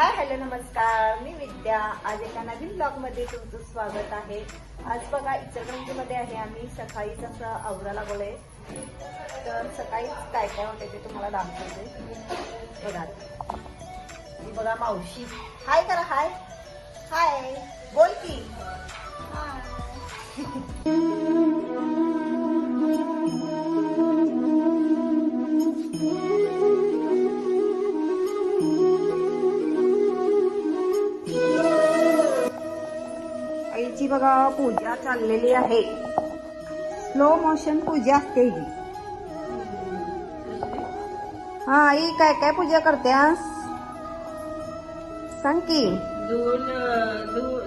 Hi hello नमस्कार. मी विद्या. आज एका नवीन ब्लॉगमध्ये तुमचं स्वागत आहे. आज बघा इचलकरंजीमध्ये आहे आम्ही. सकाळीच असं आवरा लागलोय तर सकाळीच काय काय होते ते तुम्हाला दाखवते. बघा. ही बघा मावशी. हाय करा हाय. हाय. बोल की. बघा पूजा चाललेली आहे. स्लो मोशन पूजा असते ही. हा आई काय काय पूजा करते सांग की. धुवून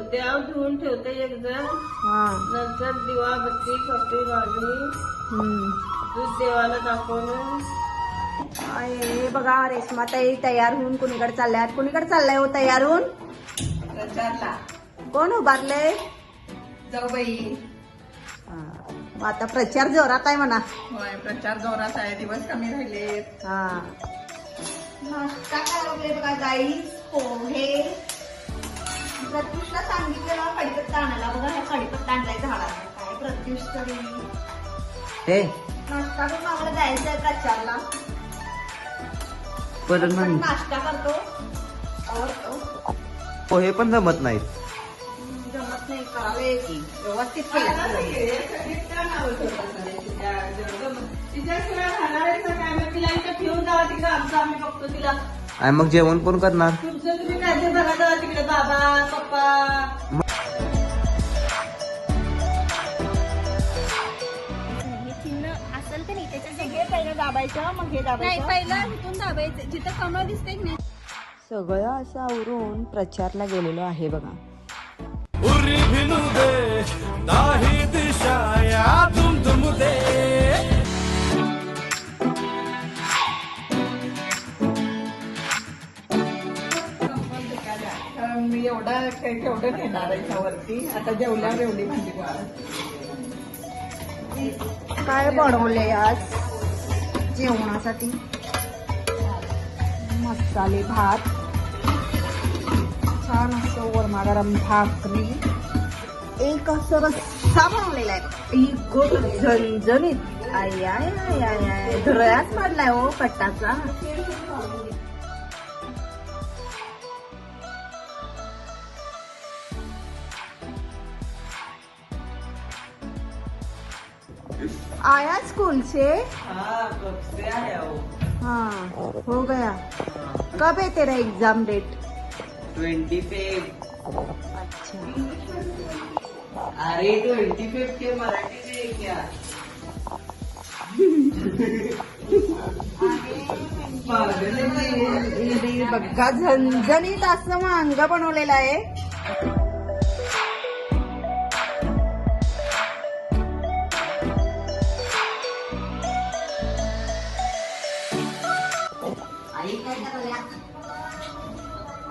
देव धुवून ठेवते एक जण. हा. नंतर दिवा बत्ती कपडे हम्म. दूध देवाला दाखवून. बघा रेशमा ताई तयार होऊन कुणीकडे चालल्यात कुणीकडे चाललाय हो तयार होऊन? कोण उभारले जाऊ बाई. मग आता प्रचार जोरात आहे म्हणा. होय प्रचार जोरात आहे. दिवस कमी राहिले हा. नाश्ता काय लागले बघा गाई पोहे. प्रत्युषला सांगितलेलं कढीपत्ता आणायला. बघा ह्या कढीपत्ता आणलाय झाडाला. काय प्रत्युष तरी. हे. नाश्ता करून आम्हाला जायचं आहे प्रचारला. परत म्हण नाश्ता करतो. आवडतो पोहे पण जमत नाहीत. बघतो तिला. आणि मग जेवण कोण करणार? तुमचं तुम्ही काय? ते बघा जावा तिकडे बाबा पप्पा. चिन्ह असेल तर नाही त्याच्या पहिलं दाबायचं मग नाही दाबायचं. पहिलं इथून दाबायचं. जिथं कमळ दिसते की नाही? सगळं असं आवरून प्रचारला गेलेलो आहे बघा. उरी भिनु दे दाही दिशा या तुम तुम दे. मी एवढा काही केवढं नेणार आहे त्यावरती आता जेवल्यावर एवढी भाजी म्हणजे काय? बनवले आज? जेवणासाठी? मसाले भात. छान असं वरमा भाकरी. एक असं रस्सा बनवलेला आहे. ही गोट झणझणीत. आय आय आय आय आय धुरळ्याच पडलाय हो कट्टाचा. आया स्कूल से हाँ कब से आया हो हाँ हो गया. कब है तेरा एग्जाम डेट ट्वेंटी पे. अच्छा. अरे ट्वेंटी फिफ्थ के मराठी में क्या? बघा झणझणीत असं वांग बनवलेलं आहे.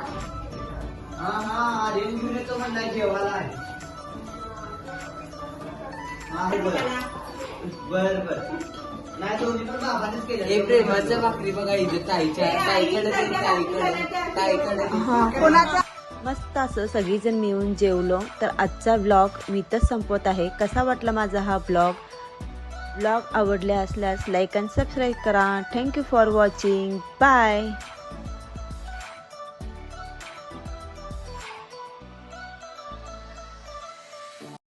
हा हा आर्यन घेऊन येतो म्हणला जेवायला आहे. बर. बर बर. नाही दोन्ही पण बाबानेच केलं प्रेमाच्या भाकरी बघा इथे ताईच्या ताईकडे ते ताईकडे ताईकडे हा, कोणाचा? मस्त असं सगळीजण मिळून जेवलो. तर आजचा ब्लॉग मी इथंच संपवत आहे. कसा वाटला माझा हा ब्लॉग ब्लॉग आवडले असल्यास लाईक अँड सबस्क्राईब करा. Thank you for watching bye